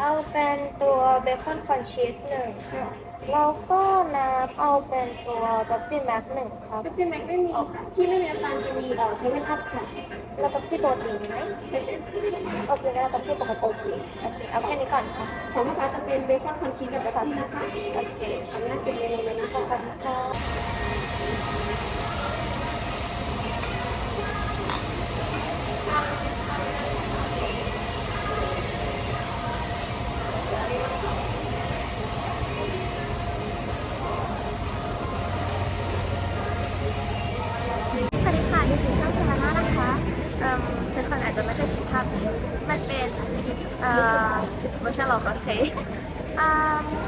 เอาเป็นตัวเบคอนคอนชีสหนึ่งแล้วก็น้ำเอาเป็นตัวบ็อกซี่แม็กหนึ่งครับ ก็คือแม็กไม่มีที่ไม่มีน้ำตาลจะมีเอ่อเซเว่นอัพค่ะแล้วบ็อกซี่โปรตีนไหมโอเคแล้วบ็อกซี่ปกติโอเคโอเคเอาแค่นี้ก่อนค่ะของลูกค้าจะเป็นเบคอนคอนชีสกับแบบนี้นะคะโอเคขออนุญาตเก็บเมนูเลยนะคะขอบคุณค่ะสวัสดีค่ะนี่คือช่องเทเลนานะคะเอ่มทุกคนอาจจะไม่เคยชินภาพนี้ มันเป็นเอ่อ เวอร์ชันเราคอสเพลย์อ่า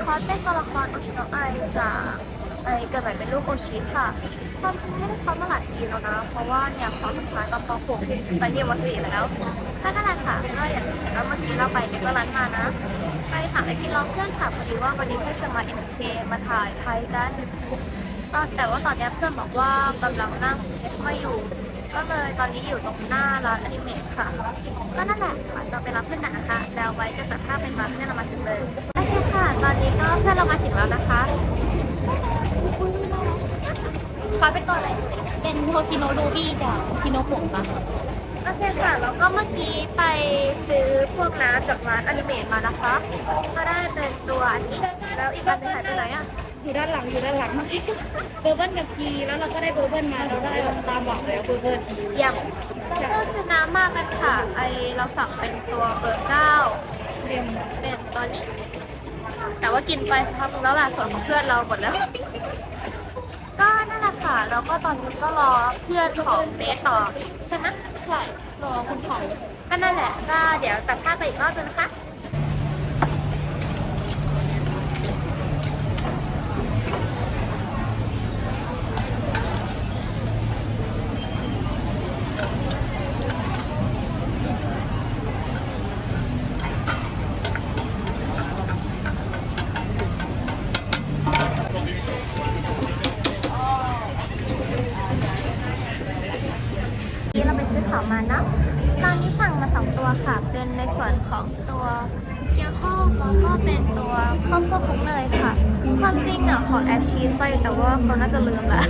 คอสเป็นตัวละครโอชิโนะไอจากไอเกิดใหม่เป็นลูกโอชิค่ะความจริงไม่ได้คอสมาหลายปีแล้วนะ เพราะว่าเนี่ยคอสสุดท้ายตอนป .6 ตอนเรียนม .4 แล้วก็นั่นแหละค่ะก็อย่างที่เห็นว่าเมื่อกี้เราไปเด็กร้านมานะ ไปถามไอ้กินร้องเพื่อนค่ะพอดีว่าวันนี้เพื่อนจะมา MK มาถ่ายไทยกันก็แต่ว่าตอนนี้เพื่อนบอกว่ากำลังนั่งเช็คไม่อยู่ ก็เลยตอนนี้อยู่ตรงหน้าร้านอนิเมะค่ะ ก็นั่นแหละค่ะเราไปรับเพื่อนกันนะคะ แล้วไว้จะตัดภาพเป็นมาเพื่อนเรามาถึงเลยโอเคค่ะ ตอนนี้ก็เพื่อนเรามาถึงแล้วนะคะขอเป็นตัวอะไร เป็นโทชิโนรูบี้กับชิโนโกะค่ะโอเคค่ะ แล้วก็เมื่อกี้ไปซื้อพวกน้ำจากร้านอนิเมะมานะคะ ก็ได้เป็นตัวอันนี้ แล้วอีกอันหนึงหายไปไหนอะ อยู่ด้านหลังอยู่ด้านหลังเบอร์เบิลกับทีแล้วเราก็ได้เบอร์เบิลมาเราได้ตามหวังแล้วเบอร์เบิลอย่างแล้วก็คือน้ำมากกันค่ะไอเราสั่งเป็นตัวเบอร์เก้าเรียมเป็นตอนนี้ แต่ว่ากินไปสักพักนึงแล้วล่ะส่วนของเพื่อนเราหมดแล้ว ก็นั่นแหละค่ะแล้วก็ตอนนี้ก็รอเพื่อนของเบสต่อใช่ไหมใช่รอคนขายก็นั่นแหละก็เดี๋ยวตัดภาพไปอีกรอบนึงนะคะ นี่เราไปซื้อของ มาเนาะตอนนี้สั่งมาสองตัวค่ะ เป็นในส่วนของตัวเกี๊ยวทอดแล้วก็เป็นตัวข้าวโพดคลุกเนยค่ะ ความจริงอะขอแอดชีสไปแต่ว่าเขาน่าจะลืมละ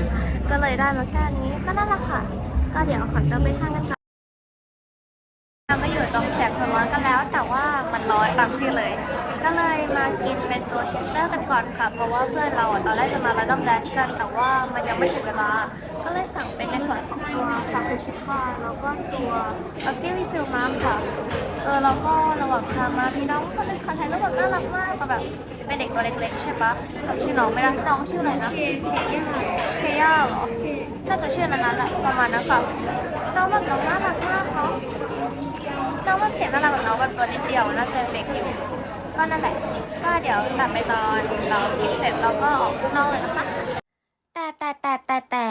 ก็เลยได้มาแค่นี้ก็นั่นแหละค่ะ ก็เดี๋ยวขอตัวไปทานกันค่ะเรามาอยู่ตรงแสงสะร้อนกันแล้ว แต่ว่ามันร้อนตามชื่อเลย ก็เลยมากินเป็นตัวเชสเตอร์กันก่อนค่ะ เพราะว่าเพื่อนเราอะตอนแรกจะมาระดมแดนกัน แต่ว่ามันยังไม่ถึงเวลา ก็เลยสั่งเป็นในส่วนของตัว ฟาคูชิคาแล้วก็ตัวบัฟฟี่รีฟิลมาค่ะเออแล้วก็ระหว่างทางมาพี่น้องก็เป็นคนไทยแล้วแบบน่ารักมากแต่แบบเป็นเด็กตัวเล็กๆใช่ปะจำชื่อน้องไม่ได้น้องชื่ออะไรนะเคย่าเคย่าเหรอน่าจะชื่อนั้นแหละประมาณนั้นค่ะน้องแบบน้องน่ารักมากเนาะน้องมันเสียงน่ารักแบบน้องแบบตัวนิดเดียวน่าจะเล็กอยู่ก็นั่นแหละก็เดี๋ยวตัดไปตอนเรากินเสร็จเราก็ออกข้างนอกเลยนะคะแต่แต่แต่แต่แต่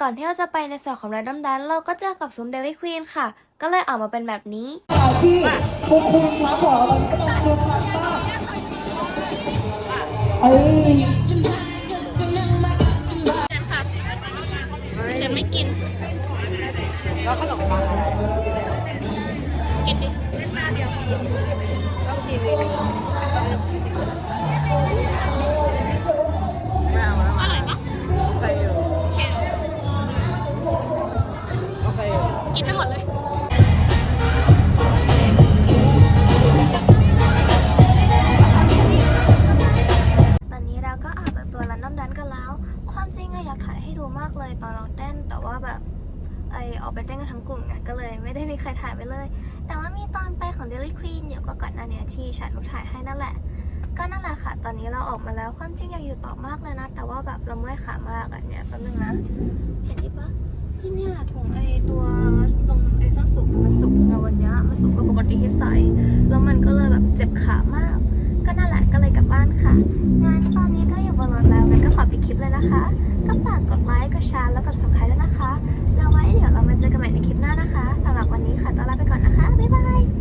ก่อนที่เราจะไปในส่วนของ Random Dance เราก็เจอกับซุ้ม Daily Queen ค่ะ ก็เลยออกมาเป็นแบบนี้ข่าวที่คุณคุณครับบอกเราต้องเดินทางมากเอ้ยฉันไม่กินแล้วขนมปังกินดิเล่นมาเดียวต้องกิน เลยตอนเราเต้นแต่ว่าแบบไอออกไปเต้นกันทั้งกลุ่มไงก็เลยไม่ได้มีใครถ่ายไปเลย แต่ว่ามีตอนไปของ Daily Queen เยอะกว่าก่อนหน้านี้ที่ฉันหนูถ่ายให้นั่นแหละ ก็นั่นแหละค่ะ ตอนนี้เราออกมาแล้วความจริงอยากอยู่ต่อมากเลยนะ แต่ว่าแบบเราเมื่อยขามากอะเนี่ยแป๊บนึงนะ เห็นที่ปะที่เนี่ยถุงไอตัวตรงไอส้นสูงมันสูงอะวันนี้มันสูงกว่าปกติที่ใส่แล้วมันก็เลยแบบเจ็บขามาก ก็นั่นแหละก็เลยกลับบ้านค่ะงานตอนนี้ก็อยู่บนรถแล้วงั้นก็ขอปิดคลิปเลยนะคะ ก็ฝากกดไลค์ กดแชร์ แล้วกด subscribe ด้วยนะคะ แล้วไว้เดี๋ยวเรามาเจอกันใหม่ในคลิปหน้านะคะสำหรับวันนี้ค่ะต้องลาไปก่อนนะคะ บ๊ายบาย